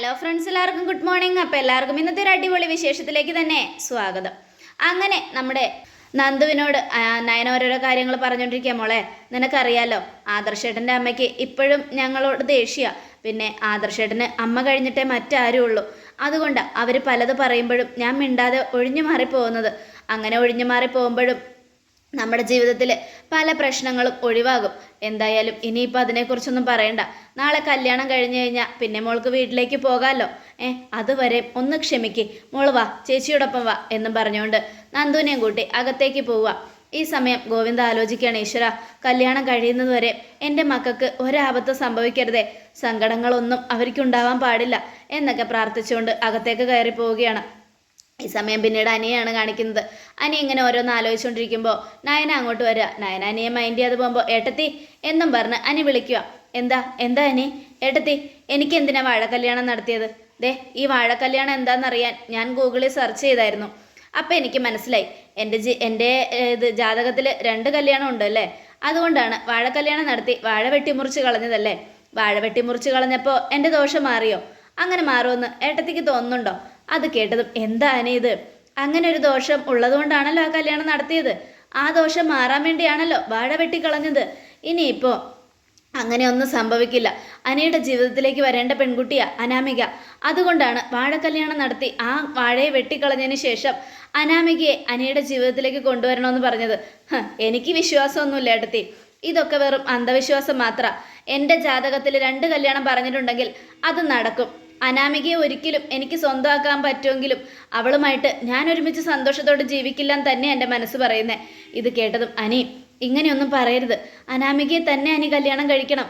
Hello friends എല്ലാവർക്കും good morning അപ്പോൾ എല്ലാവർക്കും ഇന്നത്തെ ഒരു അടിപൊളി വിശേഷത്തിലേക്ക് തന്നെ സ്വാഗതം. അങ്ങനെ നമ്മുടെ നന്ദുവിനോട് നയന ഓരോരോ കാര്യങ്ങൾ പറഞ്ഞുകൊണ്ടിരിക്കുക മോളെ. നിനക്കറിയാലോ ആദർശേട്ടന്റെ അമ്മയ്ക്ക് ഇപ്പോഴും ഞങ്ങളോട് ദേഷ്യ. പിന്നെ ആദർശേട്ടന് അമ്മ കഴിഞ്ഞിട്ടേ മറ്റാരും ഉള്ളൂ അതുകൊണ്ട് അവർ പലത് പറയുമ്പോഴും ഞാൻ മിണ്ടാതെ ഒഴിഞ്ഞു മാറി പോകുന്നത് അങ്ങനെ ഒഴിഞ്ഞു മാറി പോകുമ്പോഴും നമ്മുടെ ജീവിതത്തിൽ പല പ്രശ്നങ്ങളും ഒഴിവാകും. എന്തായാലും ഇനിയിപ്പോൾ അതിനെക്കുറിച്ചൊന്നും പറയണ്ട. നാളെ കല്യാണം കഴിഞ്ഞു കഴിഞ്ഞാൽ പിന്നെ മോൾക്ക് വീട്ടിലേക്ക് പോകാമല്ലോ ഏ അതുവരെ ഒന്ന് ക്ഷമിക്കേ. മോൾ വാ ചേച്ചിയോടൊപ്പം വാ എന്നും പറഞ്ഞുകൊണ്ട് നന്ദുവിനെയും കൂട്ടി അകത്തേക്ക് പോവുക. ഈ സമയം ഗോവിന്ദ ആലോചിക്കുകയാണ് ഈശ്വര കല്യാണം കഴിയുന്നതുവരെ എന്റെ മക്കൾക്ക് ഒരാപത്ത് സംഭവിക്കരുതേ. സങ്കടങ്ങളൊന്നും അവർക്കുണ്ടാവാൻ പാടില്ല എന്നൊക്കെ പ്രാർത്ഥിച്ചുകൊണ്ട് അകത്തേക്ക് കയറി പോവുകയാണ് ഈ സമയം പിന്നീട് അനിയാണ് കാണിക്കുന്നത്. അനി ഇങ്ങനെ ഓരോന്ന് ആലോചിച്ചുകൊണ്ടിരിക്കുമ്പോൾ നയന അങ്ങോട്ട് വരിക നയന അനിയെ മൈൻഡ് ചെയ്യാതെ പോകുമ്പോൾ ഏട്ടത്തി എന്നും പറഞ്ഞ് അനി വിളിക്കുക. എന്താ എന്താ അനി? ഏട്ടത്തി എനിക്ക് എന്തിനാ വാഴക്കല്യാണം നടത്തിയത്? ദേ ഈ വാഴക്കല്യാണം എന്താണെന്നറിയാൻ ഞാൻ ഗൂഗിളിൽ സെർച്ച് ചെയ്തായിരുന്നു. അപ്പം എനിക്ക് മനസ്സിലായി. എന്റെ ജി എന്റെ ഇത് ജാതകത്തിൽ രണ്ട് കല്യാണം ഉണ്ട് അല്ലേ? അതുകൊണ്ടാണ് വാഴക്കല്യാണം നടത്തി വാഴ വെട്ടിമുറിച്ച് കളഞ്ഞതല്ലേ? വാഴ വെട്ടിമുറിച്ച് കളഞ്ഞപ്പോൾ എന്റെ ദോഷം മാറിയോ? അങ്ങനെ മാറുമെന്ന് ഏട്ടത്തിക്ക് തോന്നുന്നുണ്ടോ? അത് കേട്ടതും എന്താ അനി ഇത്? അങ്ങനെ ഒരു ദോഷം ഉള്ളതുകൊണ്ടാണല്ലോ ആ കല്യാണം നടത്തിയത്? ആ ദോഷം മാറാൻ വേണ്ടിയാണല്ലോ വാഴ വെട്ടിക്കളഞ്ഞത്. ഇനിയിപ്പോൾ അങ്ങനെയൊന്നും സംഭവിക്കില്ല. അനയുടെ ജീവിതത്തിലേക്ക് വരേണ്ട പെൺകുട്ടിയാ അനാമിക. അതുകൊണ്ടാണ് വാഴ കല്യാണം നടത്തി ആ വാഴയെ വെട്ടിക്കളഞ്ഞതിന് ശേഷം അനാമികയെ അനയുടെ ജീവിതത്തിലേക്ക് കൊണ്ടുവരണമെന്ന് പറഞ്ഞത്. എനിക്ക് വിശ്വാസമൊന്നുമില്ല ഏട്ടത്തി. ഇതൊക്കെ വെറും അന്ധവിശ്വാസം മാത്രമാണ് എന്റെ ജാതകത്തിൽ രണ്ട് കല്യാണം പറഞ്ഞിട്ടുണ്ടെങ്കിൽ അത് നടക്കും. അനാമികയെ ഒരിക്കലും എനിക്ക് സ്വന്തമാക്കാൻ പറ്റുമെങ്കിലും അവളുമായിട്ട് ഞാൻ ഒരുമിച്ച് സന്തോഷത്തോടെ ജീവിക്കില്ലെന്ന് തന്നെ എന്റെ മനസ്സ് പറയുന്നത് ഇത് കേട്ടതും അനി ഇങ്ങനെയൊന്നും പറയരുത്. അനാമികയെ തന്നെ അനി കല്യാണം കഴിക്കണം.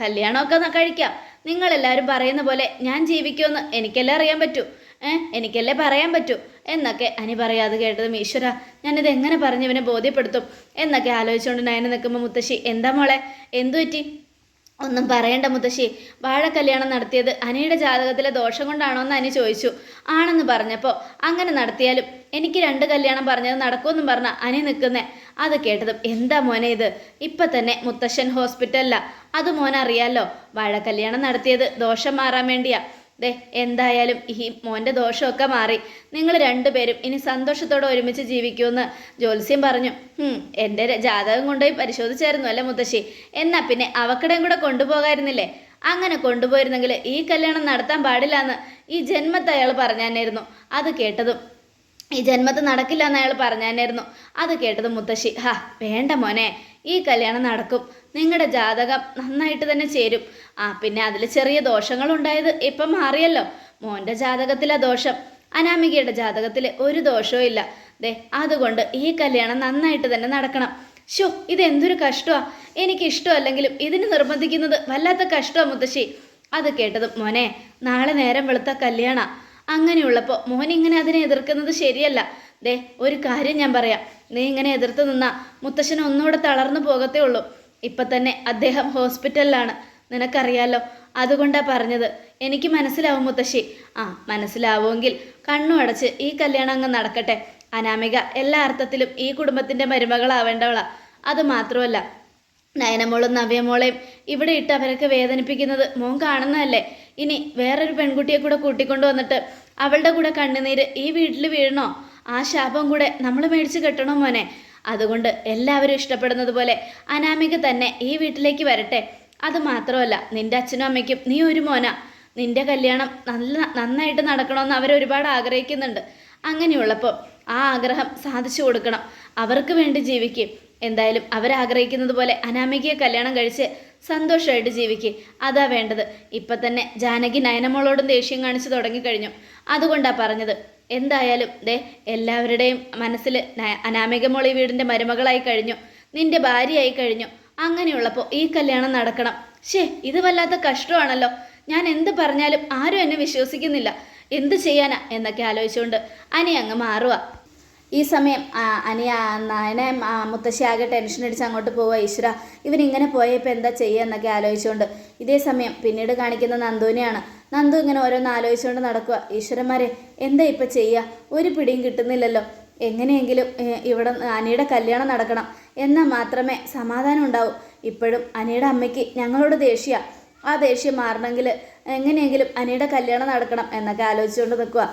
കല്യാണമൊക്കെ കഴിക്കാം. നിങ്ങളെല്ലാവരും പറയുന്ന പോലെ ഞാൻ ജീവിക്കുമെന്ന് എനിക്കല്ലേ അറിയാൻ പറ്റൂ? ഏഹ് എനിക്കല്ലേ പറയാൻ പറ്റൂ? എന്നൊക്കെ അനി പറയാതെ കേട്ടതും ഈശ്വര ഞാനിത് എങ്ങനെ പറഞ്ഞു ഇവനെ ബോധ്യപ്പെടുത്തും? എന്നൊക്കെ ആലോചിച്ചുകൊണ്ട് നയന നിൽക്കുമ്പോൾ മുത്തശ്ശി എന്താ മോളെ? എന്തു പറ്റി? ഒന്നും പറയണ്ട മുത്തശ്ശി. വാഴ കല്യാണം നടത്തിയത് അനിയുടെ ജാതകത്തിലെ ദോഷം കൊണ്ടാണോ എന്ന് അനി ചോദിച്ചു. ആണെന്ന് പറഞ്ഞപ്പോൾ അങ്ങനെ നടത്തിയാലും എനിക്ക് രണ്ട് കല്യാണം പറഞ്ഞത് നടക്കുമെന്നും പറഞ്ഞ അനി നിൽക്കുന്നേ. അത് കേട്ടതും എന്താ മോനെ ഇത്? ഇപ്പം തന്നെ മുത്തശ്ശൻ ഹോസ്പിറ്റലിലാണ് അത് മോനറിയാലോ? വാഴ കല്യാണം നടത്തിയത് ദോഷം മാറാൻ വേണ്ടിയാ. ദേ എന്തായാലും ഈ മോന്റെ ദോഷമൊക്കെ മാറി. നിങ്ങൾ രണ്ടുപേരും ഇനി സന്തോഷത്തോടെ ഒരുമിച്ച് ജീവിക്കുമെന്ന് ജ്യോത്സ്യം പറഞ്ഞു. എന്റെ ജാതകം കൊണ്ടുപോയി പരിശോധിച്ചായിരുന്നു അല്ലേ മുത്തശ്ശി? എന്നാൽ പിന്നെ അവക്കടയും കൂടെ കൊണ്ടുപോകായിരുന്നില്ലേ? അങ്ങനെ കൊണ്ടുപോയിരുന്നെങ്കിൽ ഈ കല്യാണം നടത്താൻ പാടില്ല എന്ന് ഈ ജന്മത്തെ അയാൾ പറഞ്ഞാനായിരുന്നു. അത് കേട്ടതും ഈ ജന്മത്ത് നടക്കില്ല എന്ന് അയാൾ പറഞ്ഞാനായിരുന്നു. അത് കേട്ടത് മുത്തശ്ശി ഹാ വേണ്ട മോനെ ഈ കല്യാണം നടക്കും. നിങ്ങളുടെ ജാതകം നന്നായിട്ട് തന്നെ ചേരും. ആ പിന്നെ അതിൽ ചെറിയ ദോഷങ്ങളുണ്ടായത് ഇപ്പം മാറിയല്ലോ. മോന്റെ ജാതകത്തിലെ ദോഷം. അനാമികയുടെ ജാതകത്തിൽ ഒരു ദോഷവും ഇല്ല. ദേ അതുകൊണ്ട് ഈ കല്യാണം നന്നായിട്ട് തന്നെ നടക്കണം. ഷോ ഇതെന്തൊരു കഷ്ടമാ എനിക്ക് ഇഷ്ടമല്ലെങ്കിലും ഇതിന് നിർബന്ധിക്കുന്നത് വല്ലാത്ത കഷ്ടമാണ് മുത്തശ്ശി. അത് കേട്ടതും മോനെ നാളെ നേരം വെളുത്ത കല്യാണ. അങ്ങനെയുള്ളപ്പോൾ മോൻ ഇങ്ങനെ അതിനെ എതിർക്കുന്നത് ശരിയല്ല. ദേ ഒരു കാര്യം ഞാൻ പറയാം. നീ ഇങ്ങനെ എതിർത്ത് നിന്നാ മുത്തശ്ശൻ ഒന്നുകൂടെ തളർന്നു പോകത്തേ ഉള്ളൂ. ഇപ്പം തന്നെ അദ്ദേഹം ഹോസ്പിറ്റലിലാണ്. നിനക്കറിയാലോ അതുകൊണ്ടാ പറഞ്ഞത്. എനിക്ക് മനസ്സിലാവും മുത്തശ്ശി. ആ മനസ്സിലാവുമെങ്കിൽ കണ്ണു അടച്ച് ഈ കല്യാണം അങ്ങ് നടക്കട്ടെ. അനാമിക എല്ലാ അർത്ഥത്തിലും ഈ കുടുംബത്തിന്റെ മരുമകളാവേണ്ടവളാ. അത് മാത്രമല്ല നയനമോളും നവ്യമോളെയും ഇവിടെ ഇട്ട് അവരൊക്കെ വേദനിപ്പിക്കുന്നത് മോൻ കാണുന്നതല്ലേ? ഇനി വേറൊരു പെൺകുട്ടിയെ കൂടെ കൂട്ടിക്കൊണ്ടു വന്നിട്ട് അവളുടെ കൂടെ കണ്ണുനീര് ഈ വീട്ടിൽ വീഴണോ? ആ ശാപം കൂടെ നമ്മൾ മേടിച്ച് കെട്ടണോ മോനെ? അതുകൊണ്ട് എല്ലാവരും ഇഷ്ടപ്പെടുന്നത് പോലെ അനാമിക തന്നെ ഈ വീട്ടിലേക്ക് വരട്ടെ. അത് മാത്രമല്ല നിന്റെ അച്ഛനും അമ്മയ്ക്കും നീ ഒരു മോന. നിന്റെ കല്യാണം നല്ല നന്നായിട്ട് നടക്കണമെന്ന് അവർ ഒരുപാട് ആഗ്രഹിക്കുന്നുണ്ട്. അങ്ങനെയുള്ളപ്പോൾ ആ ആഗ്രഹം സാധിച്ചു കൊടുക്കണം. അവർക്ക് വേണ്ടി ജീവിക്കും. എന്തായാലും അവരാഗ്രഹിക്കുന്നത് പോലെ അനാമികയെ കല്യാണം കഴിച്ച് സന്തോഷമായിട്ട് ജീവിക്കുക അതാ വേണ്ടത്. ഇപ്പം തന്നെ ജാനകി നയനമോളോടും ദേഷ്യം കാണിച്ചു തുടങ്ങിക്കഴിഞ്ഞു. അതുകൊണ്ടാണ് പറഞ്ഞത്. എന്തായാലും ദേ എല്ലാവരുടെയും മനസ്സിൽ അനാമിക മോളി വീടിന്റെ മരുമകളായി കഴിഞ്ഞു. നിന്റെ ഭാര്യയായി കഴിഞ്ഞു. അങ്ങനെയുള്ളപ്പോൾ ഈ കല്യാണം നടക്കണം. ഷേ ഇത് വല്ലാത്ത കഷ്ടമാണല്ലോ. ഞാൻ എന്ത് പറഞ്ഞാലും ആരും എന്നെ വിശ്വസിക്കുന്നില്ല. എന്ത് ചെയ്യാനാ എന്നൊക്കെ ആലോചിച്ചുകൊണ്ട് അനി അങ്ങ് മാറുക ഈ സമയം അനിയ നയനെ മുത്തശ്ശി ആകെ ടെൻഷൻ അടിച്ച് അങ്ങോട്ട് പോവുക ഈശ്വര ഇവനിങ്ങനെ പോയപ്പോൾ എന്താ ചെയ്യുക എന്നൊക്കെ ആലോചിച്ചുകൊണ്ട് ഇതേ സമയം പിന്നീട് കാണിക്കുന്ന നന്ദുവിനെയാണ് നന്ദു ഇങ്ങനെ ഓരോന്ന് ആലോചിച്ചുകൊണ്ട് നടക്കുക ഈശ്വരന്മാരെ എന്താ ഇപ്പം ചെയ്യുക ഒരു പിടിയും കിട്ടുന്നില്ലല്ലോ. എങ്ങനെയെങ്കിലും ഇവിടെ അനിയുടെ കല്യാണം നടക്കണം. എന്നാൽ മാത്രമേ സമാധാനം ഉണ്ടാവൂ. ഇപ്പോഴും അനിയുടെ അമ്മയ്ക്ക് ഞങ്ങളോട് ദേഷ്യ. ആ ദേഷ്യം മാറണമെങ്കിൽ എങ്ങനെയെങ്കിലും അനിയുടെ കല്യാണം നടക്കണം എന്നൊക്കെ ആലോചിച്ചുകൊണ്ട് നിൽക്കുക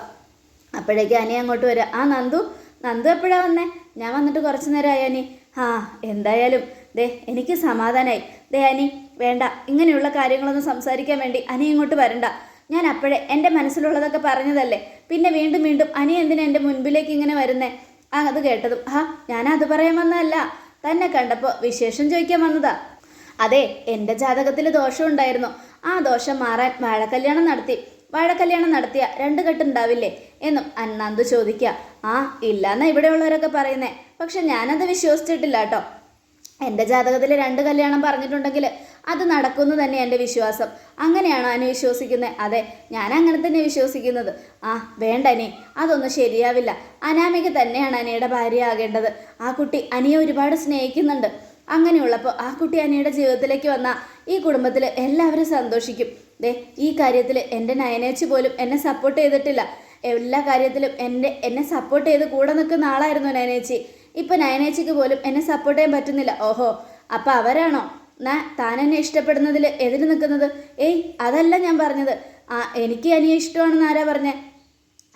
അപ്പോഴേക്ക് അനി അങ്ങോട്ട് വരിക ആ നന്ദു. നന്ദു എപ്പോഴാണ് വന്നേ? ഞാൻ വന്നിട്ട് കുറച്ച് നേരമായി അനി. ആ എന്തായാലും ദേ എനിക്ക് സമാധാനമായി ദേ അനി വേണ്ട. ഇങ്ങനെയുള്ള കാര്യങ്ങളൊന്നും സംസാരിക്കാൻ വേണ്ടി അനി ഇങ്ങോട്ട് വരണ്ട. ഞാൻ അപ്പോഴേ എന്റെ മനസ്സിലുള്ളതൊക്കെ പറഞ്ഞതല്ലേ? പിന്നെ വീണ്ടും വീണ്ടും അനി എന്തിനാ എന്റെ മുൻപിലേക്ക് ഇങ്ങനെ വരുന്നേ? ആ അത് കേട്ടതും ആ ഞാനത് പറയാൻ വന്നതല്ല. തന്നെ കണ്ടപ്പോൾ വിശേഷം ചോദിക്കാൻ വന്നതാ. അതെ എന്റെ ജാതകത്തിൽ ദോഷം ഉണ്ടായിരുന്നു. ആ ദോഷം മാറാൻ വാഴക്കല്യാണം നടത്തി. വാഴക്കല്യാണം നടത്തിയ രണ്ട് കെട്ടുണ്ടാവില്ലേ എന്നും അന്നാന്ത് ചോദിക്കുക ആ ഇല്ലാന്നാ ഇവിടെയുള്ളവരൊക്കെ പറയുന്നേ. പക്ഷെ ഞാനത് വിശ്വസിച്ചിട്ടില്ല കേട്ടോ. എന്റെ ജാതകത്തിൽ രണ്ട് കല്യാണം പറഞ്ഞിട്ടുണ്ടെങ്കിൽ അത് നടക്കുമെന്ന് തന്നെ എന്റെ വിശ്വാസം. അങ്ങനെയാണോ അനു വിശ്വസിക്കുന്നത് അതെ ഞാൻ അങ്ങനെ തന്നെ വിശ്വസിക്കുന്നത്. ആ വേണ്ട അനി അതൊന്നും ശരിയാവില്ല. അനാമിക തന്നെയാണ് അനിയുടെ ഭാര്യ ആകേണ്ടത്. ആ കുട്ടി അനിയെ ഒരുപാട് സ്നേഹിക്കുന്നുണ്ട്. അങ്ങനെയുള്ളപ്പോൾ ആ കുട്ടി അനിയുടെ ജീവിതത്തിലേക്ക് വന്നാൽ ഈ കുടുംബത്തിൽ എല്ലാവരും സന്തോഷിക്കും. ദേ ഈ കാര്യത്തിൽ എന്റെ നയനേച്ച് പോലും എന്നെ സപ്പോർട്ട് ചെയ്തിട്ടില്ല. എല്ലാ കാര്യത്തിലും എന്റെ എന്നെ സപ്പോർട്ട് ചെയ്ത് കൂടെ നിൽക്കുന്ന ആളായിരുന്നു നയനേച്ചി. ഇപ്പം നയനേച്ചിക്ക് പോലും എന്നെ സപ്പോർട്ട് ചെയ്യാൻ പറ്റുന്നില്ല. ഓഹോ അപ്പം അവരാണോ? നാ താൻ എന്നെ ഇഷ്ടപ്പെടുന്നതിൽ എതിര് നിൽക്കുന്നത്? ഏയ് അതല്ല ഞാൻ പറഞ്ഞത്. ആ എനിക്ക് അനിയെ ഇഷ്ടമാണെന്ന് ആരാ പറഞ്ഞേ?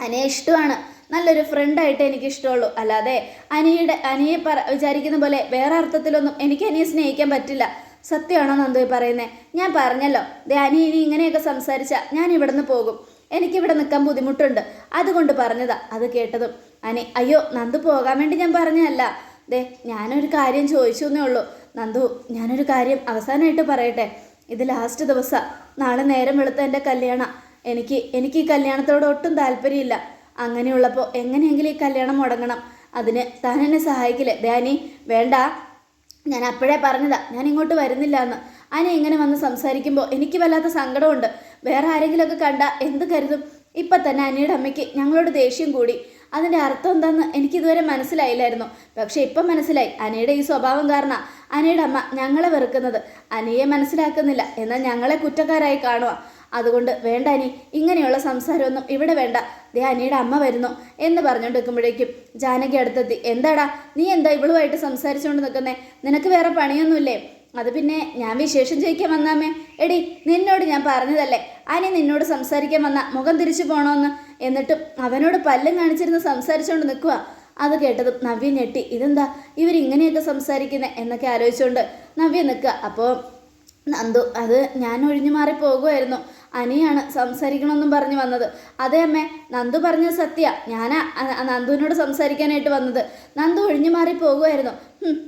അനിയെ ഇഷ്ടമാണ്. നല്ലൊരു ഫ്രണ്ടായിട്ട് എനിക്ക് ഇഷ്ടമുള്ളൂ. അല്ലാതെ അനിയുടെ അനിയെ പറ വിചാരിക്കുന്ന പോലെ വേറെ അർത്ഥത്തിലൊന്നും എനിക്ക് അനിയെ സ്നേഹിക്കാൻ പറ്റില്ല. സത്യമാണോ നന്ദു പറയുന്നത് ഞാൻ പറഞ്ഞല്ലോ. ദേ അനി ഇനി ഇങ്ങനെയൊക്കെ സംസാരിച്ചാൽ ഞാൻ ഇവിടുന്ന് പോകും. എനിക്കിവിടെ നിൽക്കാൻ ബുദ്ധിമുട്ടുണ്ട്. അതുകൊണ്ട് പറഞ്ഞതാ അത് കേട്ടതും. അനി അയ്യോ നന്ദു പോകാൻ വേണ്ടി ഞാൻ പറഞ്ഞതല്ല. ദേ ഞാനൊരു കാര്യം ചോദിച്ചു എന്നേ ഉള്ളൂ. നന്ദു ഞാനൊരു കാര്യം അവസാനമായിട്ട് പറയട്ടെ. ഇത് ലാസ്റ്റ് ദിവസം. നാളെ നേരം വെളുത്ത എന്റെ കല്യാണം. എനിക്ക് എനിക്ക് ഈ കല്യാണത്തോട് ഒട്ടും താല്പര്യമില്ല. അങ്ങനെയുള്ളപ്പോൾ എങ്ങനെയെങ്കിലും ഈ കല്യാണം മുടങ്ങണം. അതിന് താൻ എന്നെ സഹായിക്കില്ലേ? ദാനി വേണ്ട. ഞാൻ അപ്പോഴേ പറഞ്ഞതാ. ഞാൻ ഇങ്ങോട്ട് വരുന്നില്ല എന്ന് അനി ഇങ്ങനെ വന്ന് സംസാരിക്കുമ്പോൾ എനിക്ക് വല്ലാത്ത സങ്കടമുണ്ട്. വേറെ ആരെങ്കിലുമൊക്കെ കണ്ട എന്ത് കരുതും? ഇപ്പം തന്നെ അനിയുടെ അമ്മയ്ക്ക് ഞങ്ങളോട് ദേഷ്യം കൂടി. അതിന്റെ അർത്ഥം എന്താണെന്ന് എനിക്കിതുവരെ മനസ്സിലായില്ലായിരുന്നു. പക്ഷേ ഇപ്പം മനസ്സിലായി. അനിയുടെ ഈ സ്വഭാവം കാരണം അനിയുടെ അമ്മ ഞങ്ങളെ വെറുക്കുന്നത്. അനിയെ മനസ്സിലാക്കുന്നില്ല. എന്നാൽ ഞങ്ങളെ കുറ്റക്കാരായി കാണുക അതുകൊണ്ട് വേണ്ട അനി ഇങ്ങനെയുള്ള സംസാരമൊന്നും ഇവിടെ വേണ്ട. ദേ അനിയുടെ അമ്മ വരുന്നു എന്ന് പറഞ്ഞുകൊണ്ട് നിൽക്കുമ്പോഴേക്കും ജാനകി അടുത്തെത്തി. എന്താടാ? നീ എന്താ ഇവളുമായിട്ട് സംസാരിച്ചുകൊണ്ട് നിൽക്കുന്നേ? നിനക്ക് വേറെ പണിയൊന്നുമില്ലേ? അത് പിന്നെ ഞാൻ വിശേഷം ചോദിക്കാൻ വന്നാമേ എടി നിന്നോട് ഞാൻ പറഞ്ഞതല്ലേ? അനി നിന്നോട് സംസാരിക്കാൻ വന്ന മുഖം തിരിച്ചു പോണോന്ന്? എന്നിട്ടും അവനോട് പല്ലും കാണിച്ചിരുന്ന് സംസാരിച്ചുകൊണ്ട് നിൽക്കുക അത് കേട്ടതും നവ്യ ഞെട്ടി. ഇതെന്താ? ഇവരിങ്ങനെയൊക്കെ സംസാരിക്കുന്നത് എന്നൊക്കെ ആലോചിച്ചുകൊണ്ട് നവ്യ നിൽക്കുക അപ്പോൾ നന്ദു അത് ഞാൻ ഒഴിഞ്ഞു മാറി പോകുമായിരുന്നു അനിയാണ് സംസാരിക്കണമെന്നും പറഞ്ഞു വന്നത്. അതെ അമ്മേ നന്ദു പറഞ്ഞ സത്യ. ഞാൻ നന്ദുവിനോട് സംസാരിക്കാനായിട്ട് വന്നത്. നന്ദു ഒഴിഞ്ഞു മാറി പോകുമായിരുന്നു.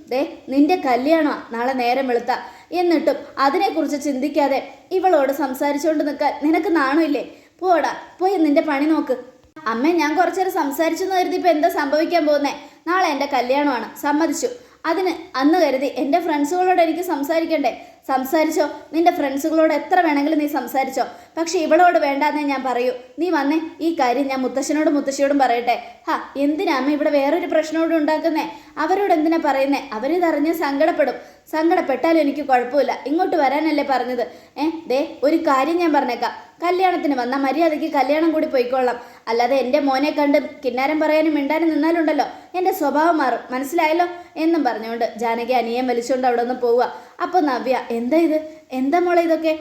ദേ നിന്റെ കല്യാണമാ. നാളെ നേരം വെളുത്ത. എന്നിട്ടും അതിനെക്കുറിച്ച് ചിന്തിക്കാതെ ഇവളോട് സംസാരിച്ചുകൊണ്ട് നിൽക്കാൻ നിനക്ക് നാണമില്ലേ? പോടാ പോയി നിന്റെ പണി നോക്ക്. അമ്മ ഞാൻ കുറച്ചേരം സംസാരിച്ചെന്ന് കരുതി ഇപ്പം എന്താ സംഭവിക്കാൻ പോകുന്നേ? നാളെ എന്റെ കല്യാണമാണ്. സമ്മതിച്ചു. അതിന് അന്ന് കരുതി എന്റെ ഫ്രണ്ട്സുകളോട് എനിക്ക് സംസാരിക്കണ്ടേ? സംസാരിച്ചോ? നിന്റെ ഫ്രണ്ട്സുകളോട് എത്ര വേണമെങ്കിലും നീ സംസാരിച്ചോ? പക്ഷെ ഇവളോട് വേണ്ടാന്നേ ഞാൻ പറയൂ. നീ വന്നേ ഈ കാര്യം ഞാൻ മുത്തശ്ശനോടും മുത്തശ്ശിയോടും പറയട്ടെ. ഹാ എന്തിനാ അമ്മ ഇവിടെ വേറൊരു പ്രശ്നമോട് ഉണ്ടാക്കുന്നേ? അവരോട് എന്തിനാ പറയുന്നേ? അവരിതറിഞ്ഞ് സങ്കടപ്പെടും. സങ്കടപ്പെട്ടാലും എനിക്ക് കുഴപ്പമില്ല. ഇങ്ങോട്ട് വരാനല്ലേ പറഞ്ഞത്. ഏ ദേ ഒരു കാര്യം ഞാൻ പറഞ്ഞേക്കാം. കല്യാണത്തിന് വന്ന മര്യാദയ്ക്ക് കല്യാണം കൂടി പോയിക്കൊള്ളാം. അല്ലാതെ എന്റെ മോനെ കണ്ട് കിന്നാരം പറയാനും മിണ്ടാനും നിന്നാലുണ്ടല്ലോ. എന്റെ സ്വഭാവം മാറും. മനസ്സിലായല്ലോ? എന്നും പറഞ്ഞുകൊണ്ട് ജാനകി അനിയം വലിച്ചുകൊണ്ട് അവിടെ നിന്ന് പോവുക. അപ്പോൾ നവ്യ എന്താ ഇത്? എന്താ മോളെ ഇതൊക്കെ?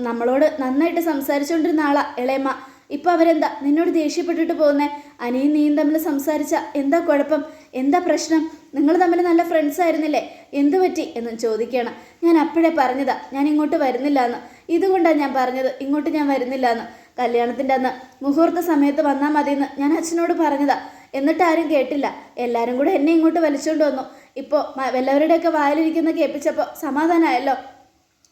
നമ്മളോട് നന്നായിട്ട് സംസാരിച്ചുകൊണ്ടിരുന്ന ആളാ ഇളയമ്മ. ഇപ്പോൾ അവരെന്താ? നിന്നോട് ദേഷ്യപ്പെട്ടിട്ട് പോകുന്നേ? അനിയും നീയും തമ്മിൽ സംസാരിച്ച എന്താ കുഴപ്പം? എന്താ പ്രശ്നം? നിങ്ങൾ തമ്മിൽ നല്ല ഫ്രണ്ട്സ് ആയിരുന്നില്ലേ? എന്തു പറ്റി? എന്നും ചോദിക്കണം ഞാൻ അപ്പോഴേ പറഞ്ഞതാ ഞാൻ ഇങ്ങോട്ട് വരുന്നില്ല എന്ന് ഇതുകൊണ്ടാണ് ഞാൻ പറഞ്ഞത് ഇങ്ങോട്ട് ഞാൻ വരുന്നില്ല എന്ന് കല്യാണത്തിന്റെ അന്ന് മുഹൂർത്ത സമയത്ത് വന്നാൽ മതിയെന്ന് ഞാൻ അച്ഛനോട് പറഞ്ഞതാ. എന്നിട്ട് ആരും കേട്ടില്ല. എല്ലാവരും കൂടെ എന്നെ ഇങ്ങോട്ട് വലിച്ചുകൊണ്ട് വന്നു. ഇപ്പോൾ എല്ലാവരുടെയൊക്കെ വായിലിരിക്കുന്ന കേൾപ്പിച്ചപ്പോൾ സമാധാനമായല്ലോ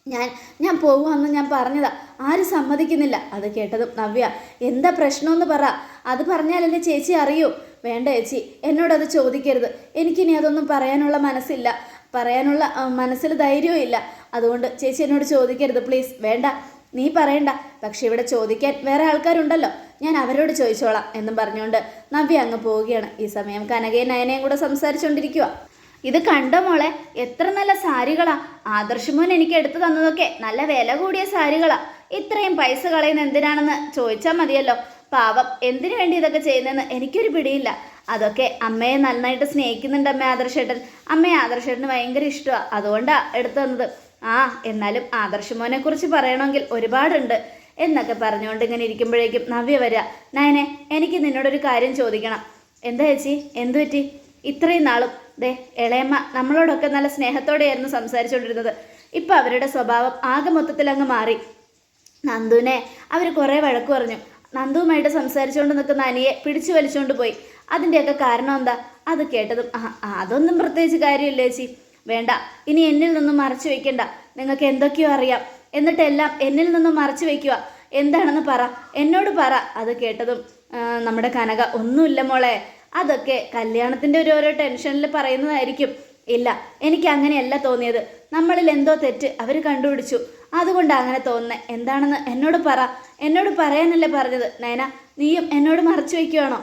ഞാൻ ഞാൻ പോകുമെന്ന് ഞാൻ പറഞ്ഞതാ. ആരും സമ്മതിക്കുന്നില്ല. അത് കേട്ടതും നവ്യ എന്താ പ്രശ്നമെന്ന് പറ. അത് പറഞ്ഞാൽ എന്റെ ചേച്ചി അറിയൂ. വേണ്ട ചേച്ചി എന്നോടത് ചോദിക്കരുത്. എനിക്കിനി അതൊന്നും പറയാനുള്ള മനസ്സില്ല. പറയാനുള്ള മനസ്സിൽ ധൈര്യവും ഇല്ല. അതുകൊണ്ട് ചേച്ചി എന്നോട് ചോദിക്കരുത് പ്ലീസ്. വേണ്ട. നീ പറയണ്ട. പക്ഷെ ഇവിടെ ചോദിക്കാൻ വേറെ ആൾക്കാരുണ്ടല്ലോ. ഞാൻ അവരോട് ചോദിച്ചോളാം എന്നും പറഞ്ഞുകൊണ്ട് നവ്യ അങ്ങ് പോവുകയാണ്. ഈ സമയം കനകയും നയനയും കൂടെ സംസാരിച്ചുകൊണ്ടിരിക്കുക ഇത് കണ്ടോ മോളെ എത്ര നല്ല സാരികളാ. ആദർശമോൻ എനിക്ക് എടുത്തു തന്നതൊക്കെ നല്ല വില കൂടിയ സാരികളാ. ഇത്രയും പൈസ കളയുന്ന എന്തിനാണെന്ന് ചോദിച്ചാൽ മതിയല്ലോ. പാവം എന്തിനു വേണ്ടി ഇതൊക്കെ ചെയ്യുന്നതെന്ന് എനിക്കൊരു പിടിയില്ല. അതൊക്കെ അമ്മയെ നന്നായിട്ട് സ്നേഹിക്കുന്നുണ്ട് അമ്മ ആദർശേട്ടൻ. അമ്മയെ ആദർശേട്ടന് ഭയങ്കര ഇഷ്ടമാണ് അതുകൊണ്ടാണ് എടുത്തു തന്നത്. ആ എന്നാലും ആദർശമോനെ കുറിച്ച് പറയണമെങ്കിൽ ഒരുപാടുണ്ട്. എന്നൊക്കെ പറഞ്ഞുകൊണ്ട് ഇങ്ങനെ ഇരിക്കുമ്പോഴേക്കും നവ്യ വരിക നയനെ എനിക്ക് നിന്നോടൊരു കാര്യം ചോദിക്കണം. എന്താ ചേച്ചി? എന്തു പറ്റി? ഇത്രയും നാളും ദേ ഇളയമ്മ നമ്മളോടൊക്കെ നല്ല സ്നേഹത്തോടെയായിരുന്നു സംസാരിച്ചുകൊണ്ടിരുന്നത് ഇപ്പം അവരുടെ സ്വഭാവം ആകെ മൊത്തത്തിൽ അങ്ങ് മാറി. നന്ദുവിനെ അവർ കുറേ വഴക്ക് പറഞ്ഞു. നന്ദുവുമായിട്ട് സംസാരിച്ചുകൊണ്ട് നിൽക്കുന്ന അനിയെ പിടിച്ചു വലിച്ചുകൊണ്ട് പോയി. അതിന്റെയൊക്കെ കാരണം എന്താ? അത് കേട്ടതും അതൊന്നും പ്രത്യേകിച്ച് കാര്യമില്ല ചേച്ചി. വേണ്ട ഇനി എന്നിൽ നിന്നും മറച്ചു വെക്കണ്ട. നിങ്ങൾക്ക് എന്തൊക്കെയോ അറിയാം. എന്നിട്ടെല്ലാം എന്നിൽ നിന്നും മറച്ചു വെക്കുക. എന്താണെന്ന് പറ. എന്നോട് പറ. അത് കേട്ടതും നമ്മുടെ കനക ഒന്നുമില്ല മോളെ. അതൊക്കെ കല്യാണത്തിന്റെ ഒരു ഓരോ ടെൻഷനിൽ പറയുന്നതായിരിക്കും. ഇല്ല എനിക്ക് അങ്ങനെയല്ല തോന്നിയത്. നമ്മളിൽ എന്തോ തെറ്റ് അവർ കണ്ടുപിടിച്ചു. അതുകൊണ്ടാണ് അങ്ങനെ തോന്നുന്നത് എന്താണെന്ന് എന്നോട് പറ. എന്നോട് പറയാനല്ലേ പറഞ്ഞത്. നയന നീയും എന്നോട് മറച്ചു വയ്ക്കുവാണോ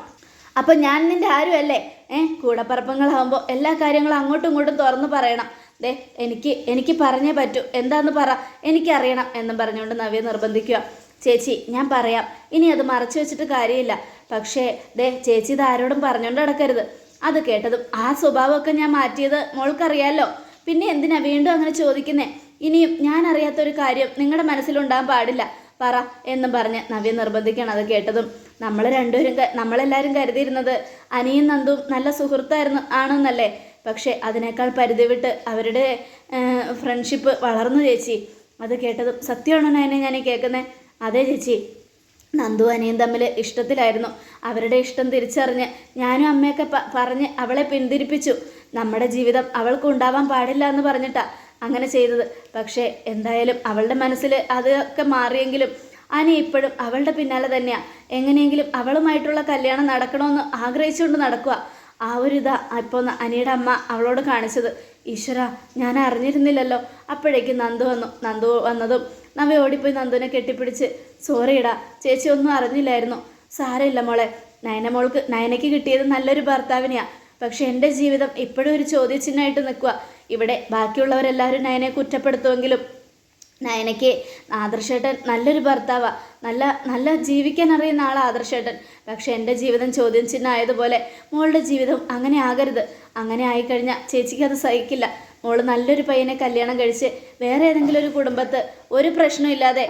അപ്പം ഞാൻ നിന്റെ ആരുമല്ലേ ഏ കൂടപ്പറപ്പങ്ങളാവുമ്പോൾ എല്ലാ കാര്യങ്ങളും അങ്ങോട്ടും ഇങ്ങോട്ടും തുറന്നു പറയണം. ദേ എനിക്ക് എനിക്ക് പറഞ്ഞേ പറ്റൂ. എന്താന്ന് പറ. എനിക്കറിയണം എന്നും പറഞ്ഞുകൊണ്ട് നവ്യ നിർബന്ധിക്കുക ചേച്ചി ഞാൻ പറയാം. ഇനി അത് മറച്ചു വെച്ചിട്ട് കാര്യമില്ല. പക്ഷേ ദേ ചേച്ചി ഇത് ആരോടും പറഞ്ഞുകൊണ്ട് നടക്കരുത്. അത് കേട്ടതും ആ സ്വഭാവമൊക്കെ ഞാൻ മാറ്റിയത് മോൾക്കറിയാലോ. പിന്നെ എന്തിനാ വീണ്ടും അങ്ങനെ ചോദിക്കുന്നേ? ഇനിയും ഞാൻ അറിയാത്തൊരു കാര്യം നിങ്ങളുടെ മനസ്സിലുണ്ടാകാൻ പാടില്ല. പറ എന്നും പറഞ്ഞ് നവ്യ നിർബന്ധിക്കണം അത് കേട്ടതും. നമ്മൾ രണ്ടുപേരും നമ്മളെല്ലാവരും കരുതിയിരുന്നത് അനിയും നന്ദും നല്ല സുഹൃത്തായിരുന്നു ആണെന്നല്ലേ? പക്ഷേ അതിനേക്കാൾ പരിധി വിട്ട് അവരുടെ ഫ്രണ്ട്ഷിപ്പ് വളർന്നു ചേച്ചി. അത് കേട്ടതും സത്യമാണോ നയനെ ഞാൻ കേൾക്കുന്നത് അതെ ചേച്ചി. നന്ദു അനിയും തമ്മിൽ ഇഷ്ടത്തിലായിരുന്നു. അവരുടെ ഇഷ്ടം തിരിച്ചറിഞ്ഞ് ഞാനും അമ്മയൊക്കെ പറഞ്ഞ് അവളെ പിന്തിരിപ്പിച്ചു. നമ്മുടെ ജീവിതം അവൾക്ക് ഉണ്ടാവാൻ പാടില്ല എന്ന് പറഞ്ഞിട്ടാ അങ്ങനെ ചെയ്തത്. പക്ഷേ എന്തായാലും അവളുടെ മനസ്സിൽ അതൊക്കെ മാറിയെങ്കിലും അനി ഇപ്പോഴും അവളുടെ പിന്നാലെ തന്നെയാണ് എങ്ങനെയെങ്കിലും അവളുമായിട്ടുള്ള കല്യാണം നടക്കണമെന്ന് ആഗ്രഹിച്ചുകൊണ്ട് നടക്കുക ആ ഒരു ഇതാ ഇപ്പോൾ അനിയുടെ അമ്മ അവളോട് കാണിച്ചത്. ഈശ്വര ഞാൻ അറിഞ്ഞിരുന്നില്ലല്ലോ. അപ്പോഴേക്കും നന്ദു വന്നു. നന്ദു വന്നതും നവ ഓടിപ്പോയി നന്ദുവിനെ കെട്ടിപ്പിടിച്ച് സോറിയിടാ ചേച്ചി ഒന്നും അറിഞ്ഞില്ലായിരുന്നു. സാരമില്ല മോളെ. നയന മോൾക്ക് നയനയ്ക്ക് കിട്ടിയത് നല്ലൊരു ഭർത്താവിനെയാ. പക്ഷെ എന്റെ ജീവിതം ഇപ്പോഴും ഒരു ചോദ്യചിഹ്നമായിട്ട് നിൽക്കുക. ഇവിടെ ബാക്കിയുള്ളവരെല്ലാവരും നയനെ കുറ്റപ്പെടുത്തുമെങ്കിലും നയനയ്ക്ക് ആദർശേട്ടൻ നല്ലൊരു ഭർത്താവാണ് നല്ല നല്ല ജീവിക്കാൻ അറിയുന്ന ആൾ ആദർശേട്ടൻ. പക്ഷെ എന്റെ ജീവിതം ചോദ്യം ചിഹ്നം ആയതുപോലെ മോളുടെ ജീവിതം അങ്ങനെ ആകരുത്. അങ്ങനെ ആയിക്കഴിഞ്ഞാൽ ചേച്ചിക്ക് അത് സഹിക്കില്ല. മോൾ നല്ലൊരു പയ്യനെ കല്യാണം കഴിച്ച് വേറെ ഏതെങ്കിലും ഒരു കുടുംബത്ത് ഒരു പ്രശ്നമില്ലാതെ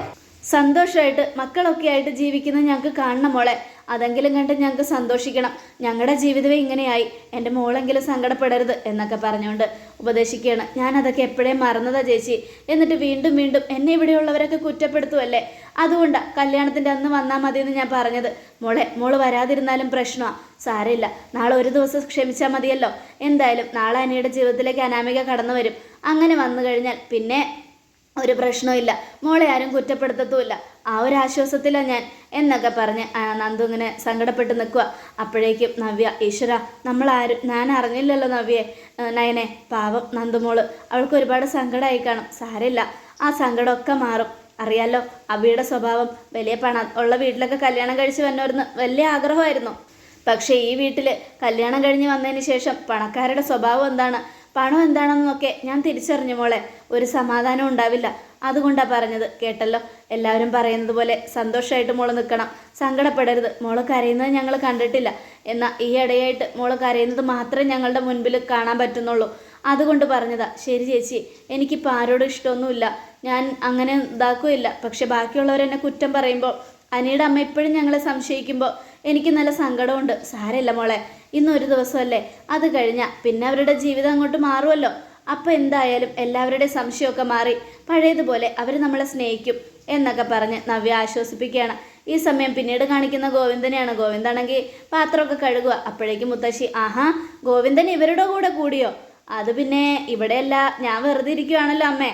സന്തോഷമായിട്ട് മക്കളൊക്കെ ആയിട്ട് ജീവിക്കുന്നത് ഞങ്ങൾക്ക് കാണണം മോളെ. അതെങ്കിലും കണ്ട് ഞങ്ങൾക്ക് സന്തോഷിക്കണം. ഞങ്ങളുടെ ജീവിതമേ ഇങ്ങനെയായി. എന്റെ മോളെങ്കിലും സങ്കടപ്പെടരുത് എന്നൊക്കെ പറഞ്ഞുകൊണ്ട് ഉപദേശിക്കുകയാണ്. ഞാനതൊക്കെ എപ്പോഴേ മറന്നതാ ചേച്ചി. എന്നിട്ട് വീണ്ടും വീണ്ടും എന്നെ ഇവിടെയുള്ളവരൊക്കെ കുറ്റപ്പെടുത്തുമല്ലേ അതുകൊണ്ടാണ് കല്യാണത്തിന്റെ അന്ന് വന്നാൽ മതി എന്ന് ഞാൻ പറഞ്ഞത്. മോളെ മോൾ വരാതിരുന്നാലും പ്രശ്നമാണ് സാരമില്ല. നാളെ ഒരു ദിവസം ക്ഷമിച്ചാൽ മതിയല്ലോ. എന്തായാലും നാളെ അനിയുടെ ജീവിതത്തിലേക്ക് അനാമിക കടന്നു വരും. അങ്ങനെ വന്നു കഴിഞ്ഞാൽ പിന്നെ ഒരു പ്രശ്നമില്ല മോളെ ആരും കുറ്റപ്പെടുത്തത്തുമില്ല. ആ ഒരു ആശ്വാസത്തിലാണ് ഞാൻ എന്നൊക്കെ പറഞ്ഞ് നന്ദു ഇങ്ങനെ സങ്കടപ്പെട്ട് നിൽക്കുക അപ്പോഴേക്കും നവ്യ ഈശ്വര നമ്മളാരും ഞാൻ അറിഞ്ഞില്ലല്ലോ നവ്യെ. നയനെ പാവം നന്ദുമോൾ അവൾക്ക് ഒരുപാട് സങ്കടമായി കാണും. സാരമില്ല. ആ സങ്കടമൊക്കെ മാറും. അറിയാലോ അബിയുടെ സ്വഭാവം വലിയ പണ ഉള്ള വീട്ടിലൊക്കെ കല്യാണം കഴിച്ച് വന്നവരുന്ന് വലിയ ആഗ്രഹമായിരുന്നു. പക്ഷേ ഈ വീട്ടിൽ കല്യാണം കഴിഞ്ഞ് വന്നതിന് ശേഷം പണക്കാരുടെ സ്വഭാവം എന്താണ്? പണം എന്താണെന്നൊക്കെ ഞാൻ തിരിച്ചറിഞ്ഞ മോളെ. ഒരു സമാധാനം ഉണ്ടാവില്ല. അതുകൊണ്ടാണ് പറഞ്ഞത്. കേട്ടല്ലോ? എല്ലാവരും പറയുന്നത് പോലെ സന്തോഷമായിട്ട് മോൾ നിൽക്കണം. സങ്കടപ്പെടരുത്. മോൾ കരയുന്നത് ഞങ്ങൾ കണ്ടിട്ടില്ല. എന്നാൽ ഈ ഇടയായിട്ട് മോൾ കരയുന്നത് മാത്രമേ ഞങ്ങളുടെ മുൻപിൽ കാണാൻ പറ്റുന്നുള്ളൂ. അതുകൊണ്ട് പറഞ്ഞതാ. ശരി ചേച്ചി. എനിക്കിപ്പോൾ ആരോടും ഇഷ്ടമൊന്നുമില്ല. ഞാൻ അങ്ങനെ ഇതാക്കുകയില്ല. പക്ഷെ ബാക്കിയുള്ളവരെന്നെ കുറ്റം പറയുമ്പോൾ അനിയുടെ അമ്മ ഇപ്പോഴും ഞങ്ങളെ സംശയിക്കുമ്പോൾ എനിക്ക് നല്ല സങ്കടമുണ്ട്. സാരമില്ല മോളെ ഇന്നൊരു ദിവസമല്ലേ? അത് കഴിഞ്ഞാൽ പിന്നെ അവരുടെ ജീവിതം അങ്ങോട്ട് മാറുമല്ലോ. അപ്പോൾ എന്തായാലും എല്ലാവരുടെയും സംശയമൊക്കെ മാറി. പഴയതുപോലെ അവർ നമ്മളെ സ്നേഹിക്കും എന്നൊക്കെ പറഞ്ഞ് നവ്യ ആശ്വസിപ്പിക്കുകയാണ്. ഈ സമയം പിന്നീട് കാണിക്കുന്ന ഗോവിന്ദനെയാണ്. ഗോവിന്ദാണെങ്കിൽ പാത്രമൊക്കെ കഴുകുക. അപ്പോഴേക്കും മുത്തശ്ശി ആഹാ ഗോവിന്ദൻ ഇവരുടെ കൂടെ കൂടിയോ? അത് പിന്നെ ഇവിടെയല്ല ഞാൻ വെറുതെ ഇരിക്കുവാണല്ലോ അമ്മേ.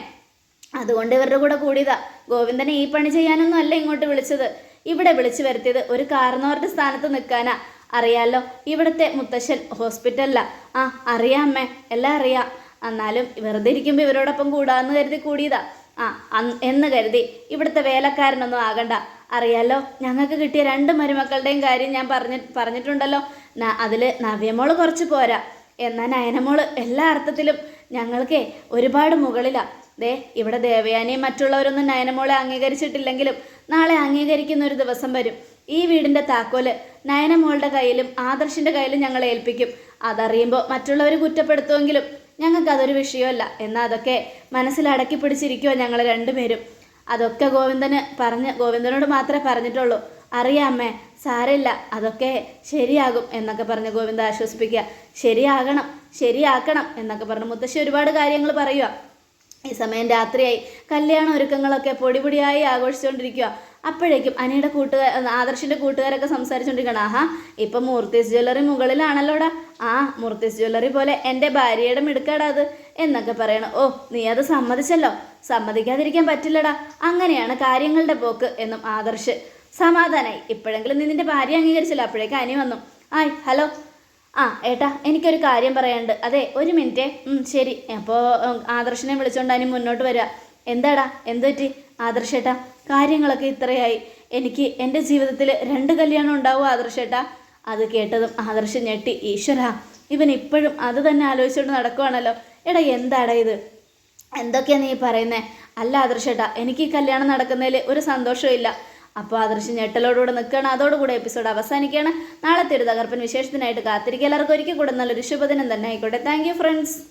അതുകൊണ്ട് ഇവരുടെ കൂടെ കൂടിയതാ. ഗോവിന്ദനെ ഈ പണി ചെയ്യാനൊന്നും അല്ല ഇങ്ങോട്ട് വിളിച്ചത്. ഇവിടെ വിളിച്ചു വരുത്തിയത് ഒരു കാരണവരുടെ സ്ഥാനത്ത് നിൽക്കാനാ. അറിയാലോ ഇവിടുത്തെ മുത്തശ്ശൻ ഹോസ്പിറ്റലിലാ. ആ അറിയാമേ എല്ലാം അറിയാം. എന്നാലും വെറുതെ ഇരിക്കുമ്പോൾ ഇവരോടൊപ്പം കൂടാന്ന് കരുതി കൂടിയതാ. ആ എന്ന് കരുതി. ഇവിടുത്തെ വേലക്കാരനൊന്നും ആകണ്ട. അറിയാലോ ഞങ്ങൾക്ക് കിട്ടിയ രണ്ട് മരുമക്കളുടെയും കാര്യം ഞാൻ പറഞ്ഞി പറഞ്ഞിട്ടുണ്ടല്ലോ. അതിൽ നവ്യമോൾ കുറച്ച് പോരാ. എന്നാൽ നയനമോൾ എല്ലാ അർത്ഥത്തിലും ഞങ്ങൾക്കേ ഒരുപാട് മുകളിലാ. ദേ ഇവിടെ ദേവയാനിയും മറ്റുള്ളവരൊന്നും നയനമോളെ അംഗീകരിച്ചിട്ടില്ലെങ്കിലും നാളെ അംഗീകരിക്കുന്ന ഒരു ദിവസം വരും. ഈ വീടിന്റെ താക്കോൽ നയനമോളുടെ കയ്യിലും ആദർശിന്റെ കയ്യിലും ഞങ്ങൾ ഏൽപ്പിക്കും. അതറിയുമ്പോൾ മറ്റുള്ളവർ കുറ്റപ്പെടുത്തുമെങ്കിലും ഞങ്ങൾക്ക് അതൊരു വിഷയമല്ല. എന്നാൽ അതൊക്കെ മനസ്സിൽ അടക്കി പിടിച്ചിരിക്കുമോ ഞങ്ങൾ രണ്ടുപേരും. അതൊക്കെ ഗോവിന്ദന് പറഞ്ഞ് ഗോവിന്ദനോട് മാത്രമേ പറഞ്ഞിട്ടുള്ളൂ. അറിയാമേ സാരമില്ല അതൊക്കെ ശരിയാകും എന്നൊക്കെ പറഞ്ഞ് ഗോവിന്ദ ആശ്വസിപ്പിക്കുക. ശരിയാകണം ശരിയാക്കണം എന്നൊക്കെ പറഞ്ഞ് മുത്തശ്ശി ഒരുപാട് കാര്യങ്ങൾ പറയുക ഈ സമയം രാത്രിയായി. കല്യാണ ഒരുക്കങ്ങളൊക്കെ പൊടിപൊടിയായി ആഘോഷിച്ചുകൊണ്ടിരിക്കുക അപ്പോഴേക്കും അനിയുടെ കൂട്ടുകാർ ആദർശിന്റെ കൂട്ടുകാരൊക്കെ സംസാരിച്ചുകൊണ്ടിരിക്കണം ആഹാ ഇപ്പം മൂർത്തീസ് ജ്വല്ലറി മുകളിലാണല്ലോടാ. ആ മൂർത്തീസ് ജ്വല്ലറി പോലെ എന്റെ ഭാര്യയുടെ മിടുക്കാടാ അത് എന്നൊക്കെ പറയണം ഓ നീ അത് സമ്മതിച്ചല്ലോ. സമ്മതിക്കാതിരിക്കാൻ പറ്റില്ലടാ. അങ്ങനെയാണ് കാര്യങ്ങളുടെ പോക്ക് എന്നും ആദർശ്. സമാധാനായി. ഇപ്പോഴെങ്കിലും നീ നിന്റെ ഭാര്യ അംഗീകരിച്ചല്ലോ. അപ്പോഴേക്കും അനി വന്നു. ആയ് ഹലോ ആ ഏട്ടാ എനിക്കൊരു കാര്യം പറയാനുണ്ട്. അതെ ഒരു മിനിറ്റേ. ശരി. അപ്പോൾ ആദർശനെ വിളിച്ചോണ്ട് അതിന് മുന്നോട്ട് വരിക എന്താടാ എന്ത് പറ്റി? ആദർശേട്ടാ കാര്യങ്ങളൊക്കെ ഇത്രയായി. എനിക്ക് എന്റെ ജീവിതത്തിൽ രണ്ട് കല്യാണം ഉണ്ടാവും ആദർശേട്ടാ അത് കേട്ടതും ആദർശ് ഞെട്ടി. ഈശ്വര ഇവൻ ഇപ്പോഴും അത് തന്നെ ആലോചിച്ചുകൊണ്ട് നടക്കുവാണല്ലോ. എടാ എന്താടാ ഇത്? എന്തൊക്കെയാണ് നീ പറയുന്നത് അല്ല ആദർശേട്ടാ എനിക്ക് ഈ കല്യാണം നടക്കുന്നതിൽ ഒരു സന്തോഷവും അപ്പോൾ ആദർശ് ഞെട്ടലോടുകൂടെ നിൽക്കുകയാണ്. അതോടുകൂടെ എപ്പിസോഡ് അവസാനിക്കുകയാണ്. നാളത്തെ ഒരു തകർപ്പൻ വിശേഷത്തിനായിട്ട് കാത്തിരിക്കുക. എല്ലാവർക്കും ഒരിക്കൽ കൂടെ നല്ലൊരു ശുഭദിനം തന്നെ ആയിക്കോട്ടെ. Thank friends